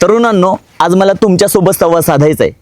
तरुणांनो आज मला तुमच्यासोबत संवाद साधायचा आहे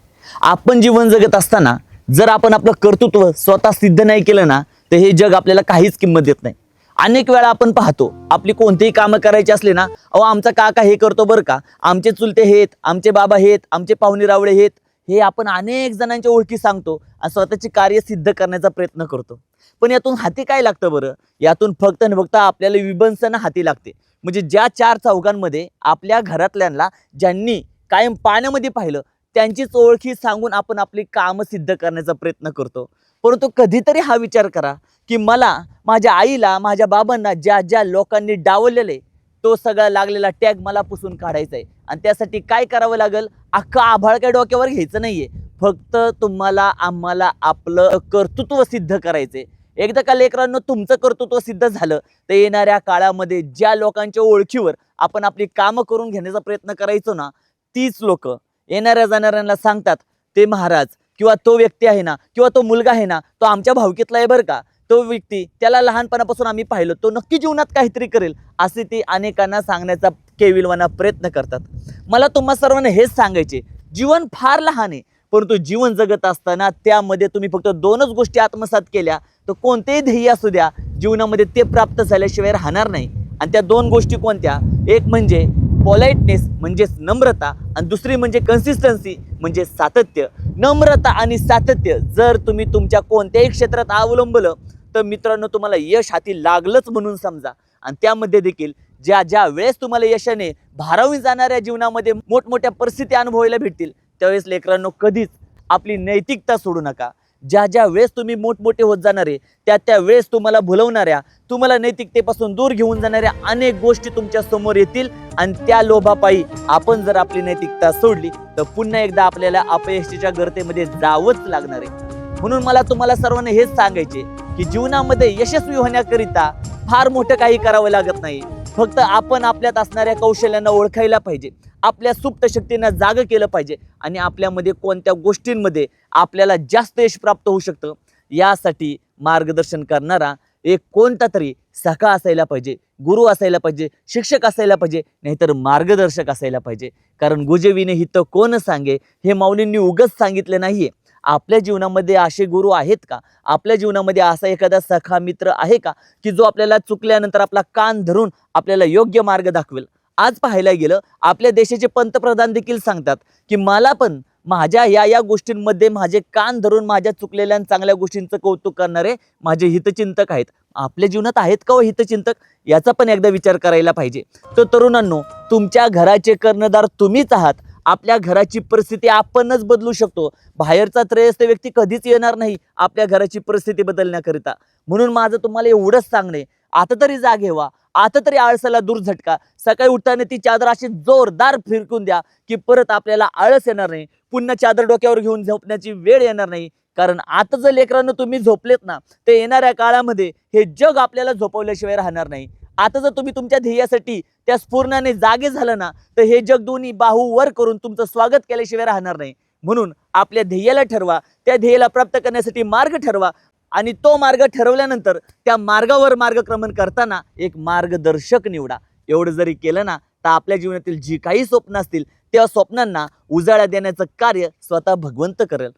आपण जीवन जगत असताना जर आपण आपलं कर्तृत्व स्वतः सिद्ध नाही केलं ना तर हे जग आपल्याला काहीच किंमत देत नाही. अनेक वेळा आपण पाहतो आपली कोणतीही कामं करायची असले ना अहो आमचा काका हे करतो बरं का आमचे चुलते हेत आमचे बाबा हेत आमचे पाहुणे रावळे हेत हे आपण अनेक जणांच्या ओळखी सांगतो आणि स्वतःची कार्य सिद्ध करण्याचा प्रयत्न करतो. पण यातून हाती काय लागतं बरं? यातून फक्त आणि फक्त आपल्याला विभंसन हाती लागते. म्हणजे ज्या चार चौघांमध्ये आपल्या घरातल्यांना ज्यांनी कायम पाण्यामध्ये पाहिलं त्यांचीच ओळखी सांगून आपण आपली कामं सिद्ध करण्याचा प्रयत्न करतो. परंतु कधीतरी हा विचार करा की मला माझ्या आईला माझ्या बाबांना ज्या ज्या लोकांनी डावललेले तो सगळा लागलेला टॅग मला पुसून काढायचा आहे आणि त्यासाठी काय करावं लागेल? अख्खं आभाळ काय डोक्यावर घ्यायचं नाही आहे फक्त तुम्हाला आम्हाला आपलं कर्तृत्व सिद्ध करायचं आहे एकदा का लेकरांनो तुमचं कर्तृत्व सिद्ध झालं तर येणाऱ्या काळामध्ये ज्या लोकांच्या ओळखीवर आपण आपली कामं करून घेण्याचा प्रयत्न करायचो ना तीच लोक येणाऱ्या जाणाऱ्यांना सांगतात ते महाराज किंवा तो व्यक्ती आहे ना किंवा तो मुलगा आहे ना तो आमच्या भावकीतला आहे बरं का. तो व्यक्ती त्याला लहानपणापासून आम्ही पाहिलो तो नक्की जीवनात काहीतरी करेल. असे ते अनेकांना सांगण्याचा केविलवाना प्रयत्न करतात. मला तुम्हा सर्वांना हेच सांगायचे जीवन फार लहान आहे परंतु जीवन जगत असताना त्यामध्ये तुम्ही फक्त दोनच गोष्टी आत्मसात केल्या तर कोणतेही ध्येय असू द्या जीवनामध्ये ते प्राप्त झाल्याशिवाय राहणार नाही. आणि त्या दोन गोष्टी कोणत्या? एक म्हणजे पॉलाइटनेस म्हणजेच नम्रता आणि दुसरी म्हणजे कन्सिस्टन्सी म्हणजे सातत्य. नम्रता आणि सातत्य जर तुम्ही तुमच्या कोणत्याही क्षेत्रात अवलंबलं तर मित्रांनो तुम्हाला यश हाती लागलंच म्हणून समजा. आणि त्यामध्ये देखील ज्या ज्या वेळेस तुम्हाला यशाने भारावून जाणाऱ्या जीवनामध्ये मोठमोठ्या परिस्थिती अनुभवायला भेटतील त्यावेळेस लेकरांनो कधीच आपली नैतिकता सोडू नका. ज्या ज्या वेळेस तुम्ही मोठमोठे होत जाणारे त्या त्या वेळेस तुम्हाला भुलवणाऱ्या तुम्हाला नैतिकतेपासून दूर घेऊन जाणाऱ्या अनेक गोष्टी तुमच्यासमोर येतील आणि त्या लोभापायी आपण जर आपली नैतिकता सोडली तर पुन्हा एकदा आपल्याला अपयशीच्या गर्तेमध्ये जावंच लागणार आहे. म्हणून मला तुम्हाला सर्वांना हेच सांगायचे की जीवनामध्ये यशस्वी होण्याकरिता फार मोठं काही करावं लागत नाही. फक्त आपण आपल्यात असणाऱ्या कौशल्यांना ओळखायला पाहिजे. आपल्या सुप्त शक्तींना जाग केलं पाहिजे आणि आपल्यामध्ये कोणत्या गोष्टींमध्ये आपल्याला जास्त यश प्राप्त होऊ शकतं यासाठी मार्गदर्शन करणारा एक कोणता तरी सखा असायला पाहिजे गुरु असायला पाहिजे शिक्षक असायला पाहिजे नाहीतर मार्गदर्शक असायला पाहिजे. कारण गुजविने हित कोण सांगे हे माऊलींनी उगच सांगितले नाहीये. आपल्या जीवनामध्ये असे गुरु आहेत का? आपल्या जीवनामध्ये असा एखादा सखा मित्र आहे का? की जो आपल्याला चुकल्यानंतर आपला कान धरून आपल्याला योग्य मार्ग दाखवेल. आज पाहायला गेलं आपल्या देशाचे पंतप्रधान देखील सांगतात की मला पण माझ्या या या गोष्टींमध्ये माझे कान धरून माझ्या चुकलेल्या आणि चांगल्या गोष्टींचं कौतुक करणारे माझे हितचिंतक आहेत. आपल्या जीवनात आहेत का हो हितचिंतक? याचा पण एकदा विचार करायला पाहिजे. तर तरुणांनो तुमच्या घराचे कर्णधार तुम्हीच आहात. आपल्या घराची परिस्थिती आपणच बदलू शकतो. बाहेरचा त्रयस्थ व्यक्ती कधीच येणार नाही आपल्या घराची परिस्थिती बदलण्याकरिता. म्हणून माझं तुम्हाला एवढंच सांगणे आता तरी जागे व्हा आता तरी आळसाला दूर झटका. सकाळी उठताना ती चादर अशी जोरदार फिरकून द्या की परत आपल्याला आळस येणार नाही. पुन्हा चादर डोक्यावर घेऊन झोपण्याची वेळ येणार नाही. कारण आता जर लेकरांना तुम्ही झोपलेत ना ते येणाऱ्या काळामध्ये हे जग आपल्याला झोपवल्याशिवाय राहणार नाही. आता जर तुम्ही तुमच्या ध्येयासाठी त्या स्फूर्णाने जागे झालं ना तर हे जग दोन्ही बाहू वर करून तुमचं स्वागत केल्याशिवाय राहणार नाही. म्हणून आपल्या ध्येयाला ठरवा त्या ध्येयाला प्राप्त करण्यासाठी मार्ग ठरवा आणि तो मार्ग ठरवल्यानंतर त्या मार्गावर मार्गक्रमण करताना एक मार्गदर्शक निवडा. एवढं जरी केलं ना तर आपल्या जीवनातील जी काही स्वप्न असतील त्या स्वप्नांना उजाळा देण्याचं कार्य स्वतः भगवंत करेल.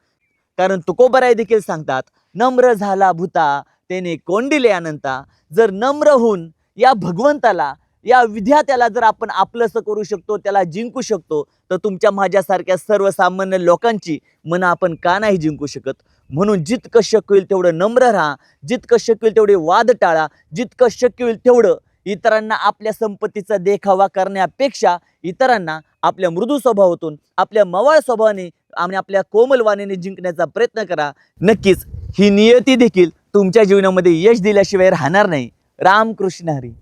कारण तुकोबराय देखील सांगतात नम्र झाला भूता त्याने कोंडिले अनंता. जर नम्र होऊन या भगवंताला या विद्यार्थ्याला जर आपण आपलंसं करू शकतो त्याला जिंकू शकतो तर तुमच्या माझ्यासारख्या सर्वसामान्य लोकांची मनं आपण का नाही जिंकू शकत? म्हणून जितकं शक्य होईल तेवढं नम्र राहा जितकं शक्य होईल तेवढे वाद टाळा जितकं शक्य होईल तेवढं इतरांना आपल्या संपत्तीचा देखावा करण्यापेक्षा इतरांना आपल्या मृदू स्वभावातून आपल्या मवाळ स्वभावाने आणि आपल्या कोमलवाणीने जिंकण्याचा प्रयत्न करा. नक्कीच ही नियती देखील तुमच्या जीवनामध्ये यश दिल्याशिवाय राहणार नाही. रामकृष्ण हरी.